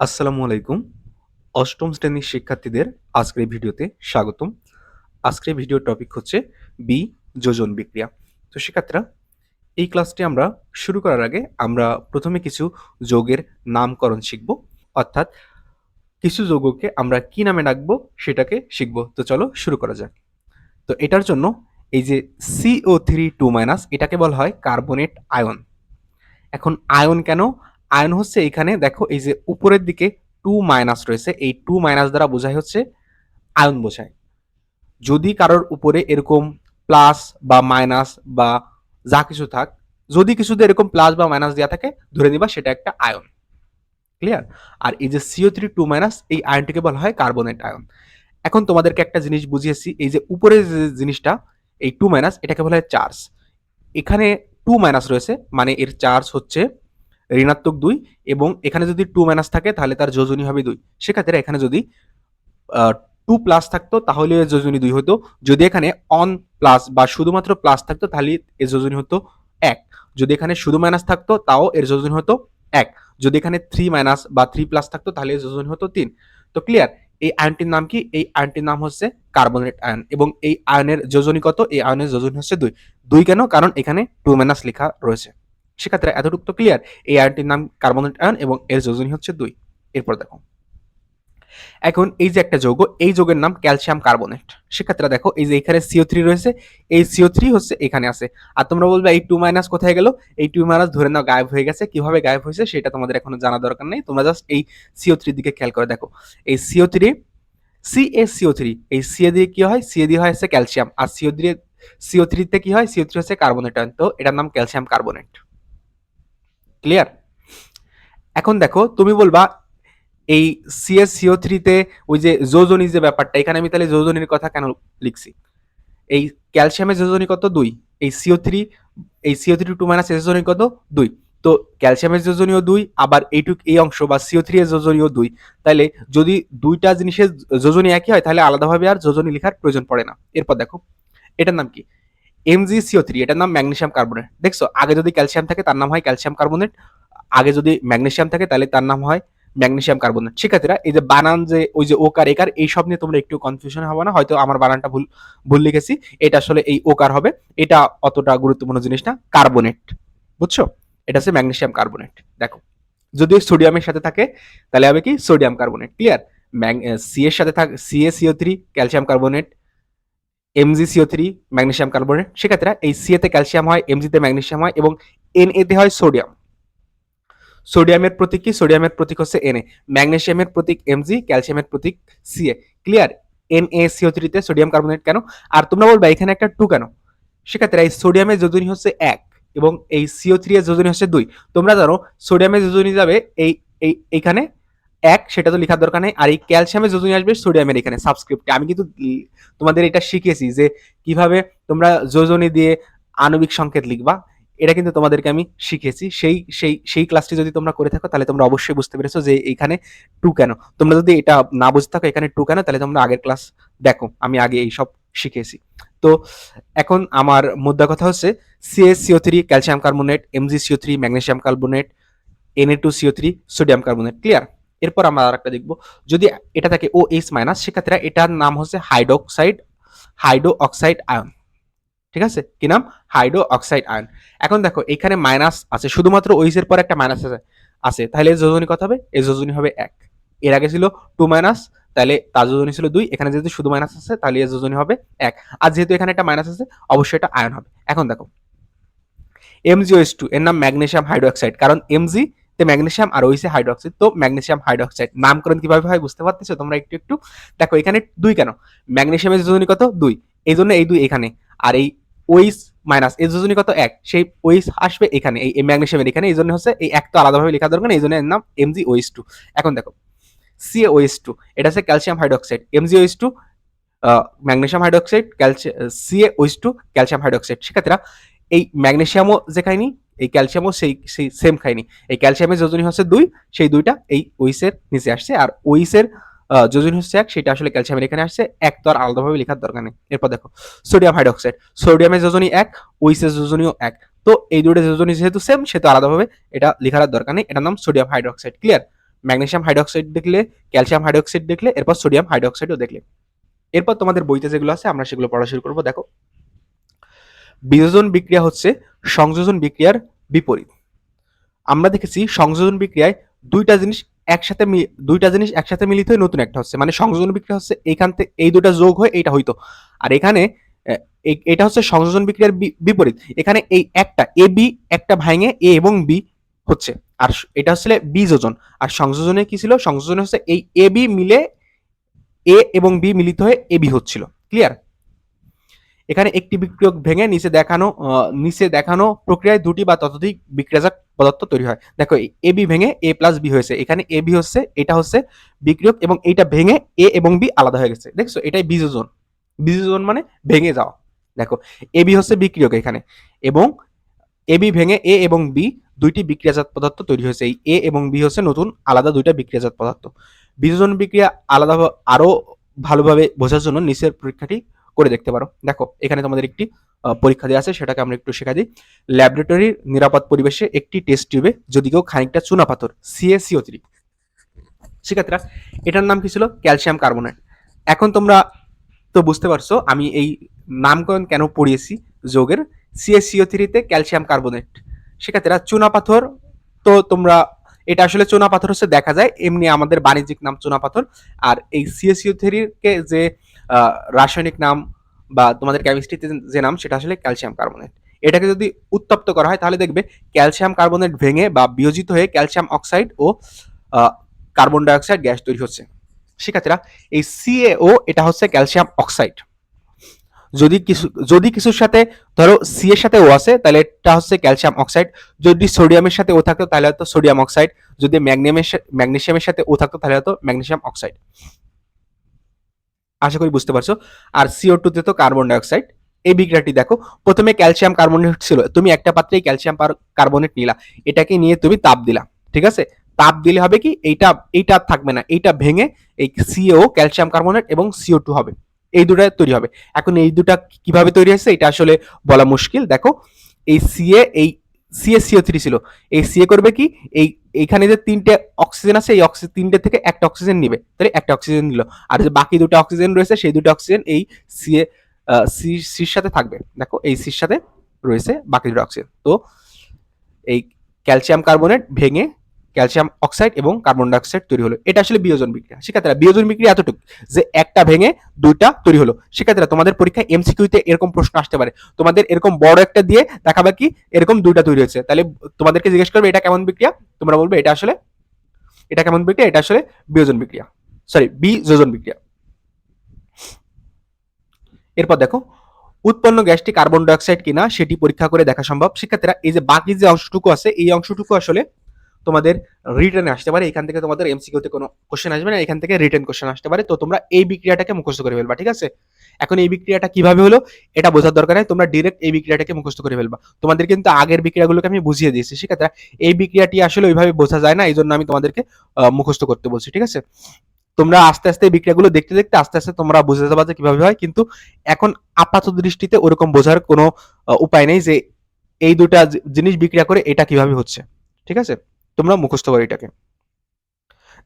আসসালামু আলাইকুম। অষ্টম শ্রেণির শিক্ষার্থীদের আজকের ভিডিওতে স্বাগতম। আজকের ভিডিওর টপিক হচ্ছে বি, যোজন বিক্রিয়া। তো শিক্ষার্থীরা, এই ক্লাসটি আমরা শুরু করার আগে আমরা প্রথমে কিছু যোগের নামকরণ শিখব। অর্থাৎ কিছু যৌগকে আমরা কি নামে ডাকবো সেটাকে শিখব। তো চলো শুরু করা যাক। তো এটার জন্য এই যে সিও থ্রি টু মাইনাস এটাকে বলা হয় কার্বনেট আয়ন এখন আয়ন কেন আয়ন হচ্ছে এখানে, দেখো, এই যে উপরের দিকে টু মাইনাস রয়েছে, এই টু মাইনাস দ্বারা বোঝায় হচ্ছে আয়ন বোঝায়। যদি কারোর উপরে এরকম প্লাস বা মাইনাস বা যা কিছু থাক, যদি কিছুতে এরকম প্লাস বা মাইনাস দেওয়া থাকে, ধরে নিবা সেটা একটা আয়ন। ক্লিয়ার আর এই যে সিও থ্রি টু মাইনাস এই আয়নটিকে বলা হয় কার্বনেট আয়ন। এখন তোমাদেরকে একটা জিনিস বুঝিয়েছি, এই যে উপরে যে জিনিসটা, এই টু মাইনাস এটাকে বলা হয় চার্জ এখানে টু মাইনাস রয়েছে মানে এর চার্জ হচ্ছে ঋণাত্মক দুই এবং এখানে যদি টু মাইনাস থাকে, তাহলে তার যোজনী হবে দুই। সেক্ষেত্রে এখানে যদি টু প্লাস থাকতো, তাহলে যোজনী দুই হতো। যদি এখানে অন প্লাস বা শুধুমাত্র প্লাস থাকতো, তাহলে এর যোজনী হতো এক। যদি এখানে শুধু মাইনাস থাকতো, তাও এর যোজনী হতো এক। যদি এখানে থ্রি মাইনাস বা থ্রি প্লাস থাকতো, তাহলে এর যোজনী হতো তিন। তো ক্লিয়ার এই আয়নটির নাম কি? এই আয়নটির নাম হচ্ছে কার্বনেট আয়ন এবং এই আয়নের যোজনী কত? এই আয়নের যোজনী হচ্ছে দুই। দুই কেন? কারণ এখানে টু মাইনাস লেখা রয়েছে। সেক্ষেত্রে এতটুকু তো ক্লিয়ার এই আয়নটির নাম কার্বনেট আয়ন এবং এর যোজনী হচ্ছে দুই। এরপর দেখো, এখন এই যে একটা যৌগ, এই যৌগের নাম ক্যালসিয়াম কার্বনেট সেক্ষেত্রে দেখো, এই যে এখানে সিও থ্রি রয়েছে, এই সিও থ্রি হচ্ছে এখানে আছে। আর তোমরা বলবে, এই টু মাইনাস কোথায় গেল? এই টু মাইনাস ধরে নাও, গায়েব হয়ে গেছে। কীভাবে গায়েব হয়েছে সেটা তোমাদের এখনও জানা দরকার নেই। তোমরা জাস্ট এই সিও থ্রির দিকে খেয়াল করে দেখো। এই CO three C S CO three এই সিএ দিয়ে কি হয়? সিএ দিয়ে হয় হচ্ছে ক্যালসিয়াম আর সিও দিয়ে সিও থ্রিতে কি হয়? সিও থ্রি হচ্ছে কার্বনেট তো এটার নাম ক্যালসিয়াম কার্বনেট ক্লিয়ার এখন দেখো, তুমি বলবা, এই সিএস সিও থ্রিতে ওই যে যোজনী যে ব্যাপারটা, এখানে আমি তাহলে যোজনীর কথা কেন লিখছি? এই ক্যালসিয়ামের যোজনী কত? দুই। এই সিও থ্রি এই সিও থ্রি টু মাইনাস যোজনী কত? দুই। তো ক্যালসিয়ামের যোজনীয় দুই, আবার এইটুক, এই অংশ বা সিও থ্রি এর যোজনীয় দুই। তাহলে যদি দুইটা জিনিসের যোজনী একই হয়, তাহলে আলাদাভাবে আর যোজনী লেখার প্রয়োজন পড়ে না। এরপর দেখো, এটার নাম কি? এমজি সিও থ্রি এটার নাম ম্যাগনেশিয়াম কার্বনেট। দেখছ? আগে যদি ক্যালসিয়াম থাকে, তার নাম হয় ক্যালসিয়াম কার্বনেট। আগে যদি ম্যাগনেশিয়াম থাকে, তাহলে তার নাম হয় ম্যাগনেশিয়াম কার্বনেট। শিক্ষার্থীরা এই যে বানান যে, ওই যে ওকার, একার, এই সব নিয়ে তোমরা একটু কনফিউশন হবে না। হয়তো আমার বানানটা ভুল ভুল লিখেছি। এটা আসলে এই ওকার হবে। এটা অতটা গুরুত্বপূর্ণ জিনিস না। কার্বনেট। বুঝছ? এটা হচ্ছে ম্যাগনেশিয়াম কার্বনেট। দেখো। যদি সোডিয়ামের সাথে থাকে, তাহলে হবে কি? Sodium carbonate. ক্লিয়ার? সি এর সাথে থাকে C A CO three calcium carbonate. MG CO three magnesium carbonate সেক্ষেত্রে এই সি এতে ক্যালসিয়াম হয় এমজিতে ম্যাগনেশিয়াম হয় এবং এন এতে হয় সোডিয়াম সোডিয়ামের প্রতীক কি? সোডিয়ামের প্রতীক হচ্ছে এন এ ম্যাগনেশিয়ামের প্রতীক এমজি ক্যালসিয়ামের প্রতীক CA clear N A CO থ্রিতে সোডিয়াম কার্বনেট কেন? আর তোমরা বলবে, এখানে একটা টু কেন? সেক্ষেত্রে এই সোডিয়ামের যোজনী হচ্ছে এক এবং এই সিও থ্রি এর যোজনী হচ্ছে দুই। তোমরা জানো সোডিয়ামের যোজনী যাবে এই, এইখানে এক, সেটা তো লেখার দরকার নেই। আর এই ক্যালসিয়ামের যোজনী আসবে, সোডিয়ামের এখানে সাবস্ক্রিপ্টে আমি কিন্তু তোমাদের এটা শিখেছি যে কীভাবে তোমরা যোজনী দিয়ে আণবিক সংকেত লিখবা। এটা কিন্তু তোমাদেরকে আমি শিখেছি সেই সেই সেই ক্লাসটি যদি তোমরা করে থাকো, তাহলে তোমরা অবশ্যই বুঝতে পেরেছ যে এখানে টু কেন। তোমরা যদি এটা না বুঝতে থাকো, এখানে টু কেন, তাহলে তোমরা আগের ক্লাস দেখো। আমি আগে এই সব শিখেছি তো এখন আমার মুদ্রা কথা হচ্ছে CS CO three calcium carbonate MG CO three magnesium carbonate NA two CO three sodium carbonate clear এরপর আমরা আর একটা দেখব। যদি এটা থাকে ও এইচ মাইনাস সেক্ষেত্রে এটার নাম হচ্ছে হাইড্রোক্সাইড হাইড্রো অক্সাইড আয়ন ঠিক আছে? কি নাম? হাইড্রো অক্সাইড আয়ন এখন দেখো, এখানে মাইনাস আছে, শুধুমাত্র ওইস এর পর একটা মাইনাস আছে আছে। তাহলে যোজনী কত হবে? এর যোজনী হবে এক। এর আগে ছিল টু মাইনাস তাহলে তার যোজনী ছিল দুই। এখানে যেহেতু শুধু মাইনাস আছে, তাহলে এর যোজনী হবে এক। আর যেহেতু এখানে একটা মাইনাস আছে, অবশ্যই এটা আয়ন হবে। এখন দেখো এমজিওএস টু এর নাম ম্যাগনেশিয়াম হাইড্রোক্সাইড কারণ এমজি তে ম্যাগনেশিয়াম আর ওইসে হাইড্রোক্সাইড, তো ম্যাগনেশিয়াম হাইড্রোক্সাইড। নামকরণ কীভাবে হয় বুঝতে পারতেছো? তোমরা একটু একটু দেখো, এখানে দুই কেন? ম্যাগনেশিয়ামের যোজনী কত? দুই। এই জন্য এই দুই এখানে। আর এই ওইস মাইনাস এই যোজনী কত? এক। সেই ওইস আসবে এখানে, এই ম্যাগনেশিয়ামের এখানে। এই জন্য হচ্ছে এই এক তো আলাদাভাবে লেখা দরকার এই জন্য এর নাম এমজি ওইস টু। এখন দেখো সিএ ওইস টু, এটা হচ্ছে calcium hydroxide. MG OH two magnesium hydroxide calcium CA OH two, calcium hydroxide. সেক্ষেত্রে এই ম্যাগনেশিয়ামও যে খাইনি এই ক্যালসিয়ামও সেই সেই সেম খাইনি এই ক্যালসিয়ামের যোজনী হচ্ছে দুই, সেই দুইটা এই ওইসের নিচে আসছে আর ওইসের যোজনী হচ্ছে এক, সেটা আসলে ক্যালসিয়ামের এখানে আসছে। এক তো আর আলাদাভাবে লেখার দরকার নেই। এরপর দেখো সোডিয়াম হাইড্রোক্সাইড সোডিয়ামের যোজনী এক, ওইসের যোজনীও এক। তো এই দুটো যোজনী যেহেতু সেম সেহেতু আলাদাভাবে এটা লেখার দরকার নেই। এটার নাম sodium hydroxide clear magnesium hydroxide দেখলে ক্যালসিয়াম হাইড্রোক্সাইড দেখলে, এরপর সোডিয়াম হাইড্রোক্সাইডও দেখলে। এরপর তোমাদের বইতে যেগুলো আছে, আমরা সেগুলো পড়া শুরু করব। দেখো, বিযোজন বিক্রিয়া হচ্ছে সংযোজন বিক্রিয়ার বিপরীত। আমরা দেখেছি সংযোজন বিক্রিয়ায় দুইটা জিনিস একসাথে দুইটা জিনিস একসাথে মিলিত হয়ে নতুন একটা হচ্ছে। মানে সংযোজন বিক্রিয়া হচ্ছে এইখান থেকে এই দুটা যোগ হয়ে এইটা হইতো। আর এখানে এটা হচ্ছে সংযোজন বিক্রিয়ার বিপরীত। এখানে এই একটা, এ, বি, একটা ভাঙে এ এবং বি হচ্ছে। আর এটা হচ্ছে বি যোজন। আর সংযোজনে কি ছিল? সংযোজনে হচ্ছে এই এ, বি মিলে এ এবং বি মিলিত হয়ে এ, বি হচ্ছিল। ক্লিয়ার? এখানে একটি বিক্রিয়ক ভেঙে নিচে দেখানো নিচে দেখানো প্রক্রিয়ায় দুটি বা ততোধিক বিক্রিয়াজাত পদার্থ তৈরি হয়। দেখো, এ বি ভেঙে এ প্লাস বি হয়েছে। এখানে এ বি হচ্ছে, এটা হচ্ছে বিক্রিয়ক এবং এইটা ভেঙে এ এবং বি আলাদা হয়ে গেছে। দেখছ? এটাই বিযোজন বিযোজন মানে ভেঙে যাওয়া। দেখো, এ বি হচ্ছে বিক্রিয়ক এখানে এবং এ বি ভেঙে এ এবং বি দুইটি বিক্রিয়াজাত পদার্থ তৈরি হয়েছে। এই এ এবং বি হচ্ছে নতুন আলাদা দুইটা বিক্রিয়াজাত পদার্থ। বিযোজন বিক্রিয়া আলাদা আরও ভালোভাবে বোঝার জন্য নিচের পরীক্ষাটি করে দেখতে পারো। দেখো, এখানে তোমাদের একটি পরীক্ষা দেওয়া আছে, সেটাকে আমরা একটু শেখা দিই। ল্যাবরেটরির নিরাপদ পরিবেশে একটি টেস্ট টিউবে যদি কেউ খানিকটা চুনা পাথর সিএসিও থ্রি শিক্ষার্থীরা, এটার নাম কি ছিল? Calcium carbonate. এখন তোমরা তো বুঝতে পারছ, আমি এই নামকরণ কেন পড়িয়েছি যোগের? সিএসিও থ্রিতে ক্যালসিয়াম কার্বনেট। শিক্ষার্থীরা, চুনা পাথর তো তোমরা, এটা আসলে চুনা পাথর হচ্ছে দেখা যায়, এমনি আমাদের বাণিজ্যিক নাম চুনা পাথর। আর এই সিএসিও থ্রিকে যে রাসায়নিক নাম বা তোমাদের কেমিস্ট্রিতে যে নাম, সেটা আসলে ক্যালসিয়াম কার্বনেট এটাকে যদি উত্তপ্ত করা হয়, তাহলে দেখবে ক্যালসিয়াম কার্বনেট ভেঙে বা বিয়োজিত হয়ে ক্যালসিয়াম অক্সাইড ও কার্বন ডাইঅক্সাইড গ্যাস তৈরি হচ্ছে। শিক্ষার্থীরা, এই সিএও এটা হচ্ছে ক্যালসিয়াম অক্সাইড যদি কিছু, যদি কিছুর সাথে, ধরো সি এর সাথে ও আছে, তাহলে এটা হচ্ছে ক্যালসিয়াম অক্সাইড যদি সোডিয়ামের সাথে ও থাকতো, তাহলে হয়তো সোডিয়াম অক্সাইড যদি ম্যাগনেমের ম্যাগনেসিয়ামের সাথে ও থাকতো, তাহলে হয়তো ম্যাগনেসিয়াম অক্সাইড আশা করি বুঝতে পারছ। আর সিও টুতে তো কার্বন ডাইঅক্সাইড এই বিক্রিয়াটি দেখো, প্রথমে ক্যালসিয়াম কার্বনেট ছিল, তুমি একটা পাত্রে ক্যালসিয়াম কার্বনেট নিলা, এটাকে নিয়ে তুমি তাপ দিলা, ঠিক আছে? তাপ দিলে হবে কি, এইটা এইটা থাকবে না, এইটা ভেঙে এই সিও ক্যালসিয়াম কার্বনেট এবং সিও টু হবে, এই দুটা তৈরি হবে। এখন এই দুটা কীভাবে তৈরি হয়েছে, এটা আসলে বলা মুশকিল। দেখো, এই সিএ এই সিএ সিও থ্রি ছিল, এই সিএ করবে কি, এই এইখানে যে তিনটে অক্সিজেন আছে, এই অক্সিজেন তিনটে থেকে একটা অক্সিজেন নিবে। তাহলে একটা অক্সিজেন নিল। আর যে বাকি দুটো অক্সিজেন রয়েছে, সেই দুটো অক্সিজেন এই সি সির সাথে থাকবে। দেখো, এই সির সাথে রয়েছে বাকি দুটো অক্সিজেন তো এই ক্যালসিয়াম কার্বনেট ভেঙে ক্যালসিয়াম অক্সাইড এবং কার্বন ডাইঅক্সাইড তৈরি হলো। এটা আসলে বিয়োজন বিক্রিয়া। শিক্ষার্থীরা, বিয়োজন বিক্রিয়া এতটুকু যে একটা ভেঙে দুইটা তৈরি হলো। শিক্ষার্থীরা, তোমাদের পরীক্ষায় এমসিকিউতে এরকম প্রশ্ন আসতে পারে। তোমাদের এরকম বড় একটা দিয়ে দেখাবে কি এরকম দুইটা তৈরি হয়েছে। তাহলে তোমাদেরকে জিজ্ঞেস করবে, এটা কেমন বিক্রিয়া? তোমরা বলবে, এটা আসলে, এটা কেমন বিক্রিয়া? এটা আসলে বিয়োজন বিক্রিয়া। সরি বিযোজন বিক্রিয়া। এরপর দেখো, উৎপন্ন গ্যাসটি কার্বন ডাইঅক্সাইড কিনা সেটি পরীক্ষা করে দেখা সম্ভব। শিক্ষার্থীরা, এই যে বাকি যে অংশটুকু আছে, এই অংশটুকু আসলে তোমাদের রিটার্নে আসতে পারে। এখান থেকে তোমাদের এমসিকিউতে কোনো কোশ্চেন আসবে না। এখান থেকে রিটার্ন কোশ্চেন আসতে পারে। তো তোমরা এই বিক্রিয়াটাকে মুখস্থ করে ফেলবা, ঠিক আছে? এখন এই বিক্রিয়াটা কীভাবে হলো? এটা বোঝার দরকার নেই। তোমরা ডিরেক্ট এই বিক্রিয়াটাকে মুখস্থ করে ফেলবা। তোমাদের কিন্তু আগের বিক্রিয়াগুলোকে আমি বুঝিয়ে দিয়েছি শিক্ষার্থীরা এই বিক্রিয়াটি আসলে ওইভাবে বোঝা যায় না। এই জন্য আমি তোমাদেরকে মুখস্থ করতে বলছি, ঠিক আছে? তোমরা আস্তে আস্তে বিক্রিয়াগুলো দেখতে দেখতে আস্তে আস্তে তোমরা বুঝতে যাবা যে কীভাবে হয়। কিন্তু এখন আপাত দৃষ্টিতে ওরকম বোঝার কোনো উপায় নেই যে এই দুটা জিনিস বিক্রিয়া করে এটা কীভাবে হচ্ছে, ঠিক আছে? তোমরা মুখস্থ করো এটাকে।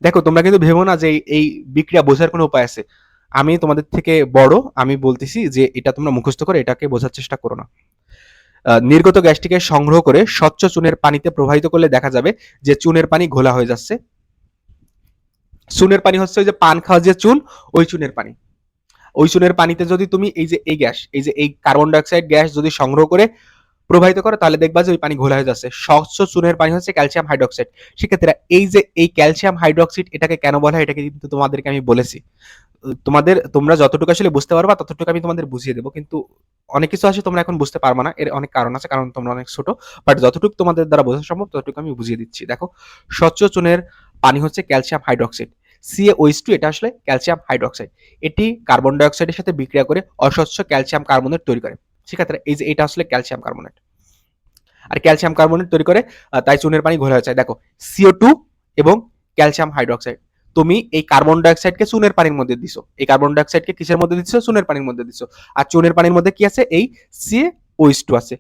দেখো, তোমরা কিন্তু ভেবো না যে এই- বিক্রিয়া বোঝার কোনো উপায় আছে। আমি তোমাদের থেকে বড়, আমি বলতেছি যে এটা তোমরা মুখস্থ করে এটাকে বোঝার চেষ্টা করো না। নির্গত গ্যাসটিকে সংগ্রহ করে স্বচ্ছ চুনের পানিতে প্রবাহিত করলে দেখা যাবে যে চুনের পানি ঘোলা হয়ে যাচ্ছে। চুনের পানি হচ্ছে ওই যে পান খাওয়া যে চুন, ওই চুনের পানি। ওই চুনের পানিতে যদি তুমি এই যে এই গ্যাস, এই যে এই কার্বন ডাইঅক্সাইড গ্যাস যদি সংগ্রহ করে প্রবাহিত করো, তাহলে দেখবা যে ওই পানি ঘোলা হয়ে যাচ্ছে। স্বচ্ছ চুনের পানি হচ্ছে ক্যালসিয়াম হাইড্রোক্সাইড সেক্ষেত্রে এই যে, এই ক্যালসিয়াম হাইড্রোক্সাইড এটাকে কেন বলা হয়, এটাকে কিন্তু তোমাদেরকে আমি বলেছি। তোমাদের, তোমরা যতটুকু আসলে বুঝতে পারবা, ততটুকু আমি তোমাদের বুঝিয়ে দেবো। কিন্তু অনেক কিছু আছে তোমরা এখন বুঝতে পারবা না, এর অনেক কারণ আছে, কারণ তোমরা অনেক ছোট। বাট যতটুকু তোমাদের দ্বারা বোঝা সম্ভব, ততটুকু আমি বুঝিয়ে দিচ্ছি। দেখো, স্বচ্ছ চুনের পানি হচ্ছে ক্যালসিয়াম হাইড্রোক্সাইড সিএওইচ টু এটা আসলে ক্যালসিয়াম হাইড্রোক্সাইড এটি কার্বন ডাইঅক্সাইডের সাথে বিক্রিয়া করে অস্বচ্ছ ক্যালসিয়াম কার্বনেট তৈরি করে। সেক্ষেত্রে এই যে এটা আসলে ক্যালসিয়াম কার্বনেট আর ক্যালসিয়াম কার্বনেট তৈরি করে তাই চুনের পানি হয়ে যায়। দেখো সিও টু এবং ক্যালসিয়াম হাইড্রোক্সাইড তুমি এই কার্বন ডাইঅক্সাইডকে চুনের পানির মধ্যে দিছো। এই কার্বন ডাইঅক্সাইডকে কিসের মধ্যে দিচ্ছ চুনের পানির মধ্যে দিছো। আর চুনের পানির মধ্যে কি আছে? এই সিএওইচ টু আছে।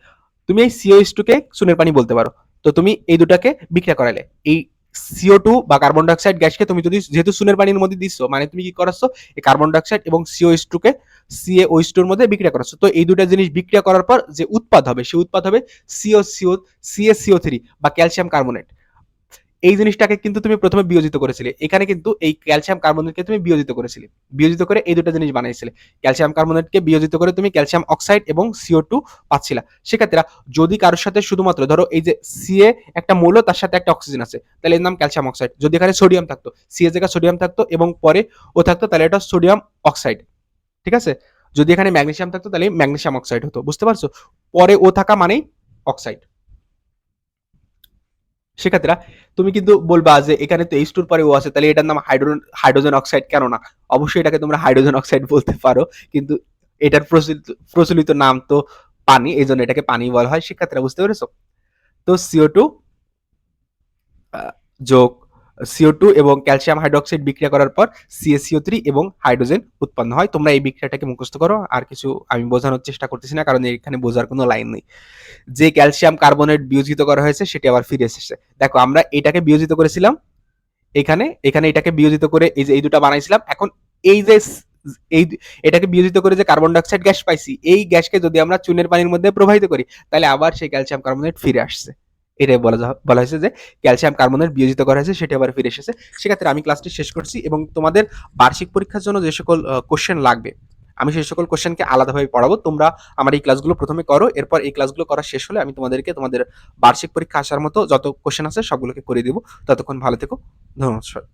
তুমি এই সিওইচ টু কে চুনের পানি বলতে পারো। তো তুমি এই দুটাকে বিক্রিয়া করালে, এই সিও টু বা কার্বন ডাইঅক্সাইড গ্যাসকে তুমি যদি যেহেতু সুনের পানির মধ্যে দিচ্ছ মানে তুমি কি করাচ্ছ? এই কার্বন ডাইঅক্সাইড এবং সিও এইচ টুকে সিএ ওইচ টুর মধ্যে বিক্রিয়া করাচ্ছ। তো এই দুটা জিনিস বিক্রিয়া করার পর যে উৎপাদ হবে সে উৎপাদ হবে CO CO CA CO three বা ক্যালসিয়াম কার্বনেট এই জিনিসটাকে কিন্তু তুমি প্রথমে বিয়োজিত করেছিলে। এখানে কিন্তু এই ক্যালসিয়াম কার্বনেটকে তুমি বিয়োজিত করেছিলে। বিয়োজিত করে এই দুটো জিনিস বানাইছিলে। ক্যালসিয়াম কার্বনেটকে বিয়োজিত করে তুমি ক্যালসিয়াম অক্সাইড এবং সিও টু পাচ্ছিলা। সেক্ষেত্রে যদি কারোর সাথে শুধুমাত্র ধরো এই যে সিএ একটা মৌল, তার সাথে একটা অক্সিজেন আছে, তাহলে এর নাম ক্যালসিয়াম অক্সাইড যদি এখানে সোডিয়াম থাকতো সিএ জায়গায় সোডিয়াম থাকতো এবং পরে ও থাকতো, তাহলে এটা সোডিয়াম অক্সাইড ঠিক আছে? যদি এখানে ম্যাগনেসিয়াম থাকতো, তাহলে ম্যাগনেসিয়াম অক্সাইড হতো। বুঝতে পারছ? পরে ও থাকা মানেই অক্সাইড সেক্ষেত্রে তুমি কিন্তু বলবা যে এখানে তো এইচ টুর পরে ও আছে, তাহলে এটার নাম হাইড্রোজেন হাইড্রোজেন অক্সাইড কেন না অবশ্যই এটাকে তোমরা হাইড্রোজেন অক্সাইড বলতে পারো, কিন্তু এটার প্রচলিত নাম তো পানি এই জন্য এটাকে পানি বলা হয় সেক্ষেত্রে বুঝতে পেরেছ? তো সিও টু যোগ সিও টু এবং ক্যালসিয়াম হাইড্রোক্সাইড বিক্রিয়া করার পর সিএসিও থ্রি এবং হাইড্রোজেন উৎপন্ন হয়। তোমরা এই বিক্রিয়াটাকে মুখস্থ করো, আর কিছু আমি বোঝানোর চেষ্টা করতেছি না, কারণ এখানে বোঝার কোনো লাইন নেই। যে ক্যালসিয়াম কার্বনেট বিয়োজিত করা হয়েছে, সেটি আবার ফিরে এসেছে। দেখো, আমরা এটাকে বিয়োজিত করেছিলাম, এখানে এখানে এটাকে বিয়োজিত করে এই যে, এই দুটা বানাইছিলাম, এখন এই যে, এই এটাকে বিয়োজিত করে যে কার্বন ডাইঅক্সাইড গ্যাস পাইছি, এই গ্যাসকে যদি আমরা চুনের পানির মধ্যে প্রবাহিত করি, তাহলে আবার সেই ক্যালসিয়াম কার্বনেট ফিরে আসছে। এটাই বলা বলা হয়েছে যে ক্যালসিয়াম কার্বনের বিয়োজিত করা হয়েছে, সেটা আবার ফিরে এসেছে। সেক্ষেত্রে আমি ক্লাসটি শেষ করছি এবং তোমাদের বার্ষিক পরীক্ষার জন্য যে সকল কোশ্চেন লাগবে, আমি সেই সকল কোশ্চেনকে আলাদাভাবে পড়াবো। তোমরা আমার এই ক্লাসগুলো প্রথমে করো, এরপর এই ক্লাসগুলো করা শেষ হলে আমি তোমাদেরকে তোমাদের বার্ষিক পরীক্ষা আসার মতো যত কোশ্চেন আছে সবগুলোকে করে দেবো। ততক্ষণ ভালো থেকো। ধন্যবাদ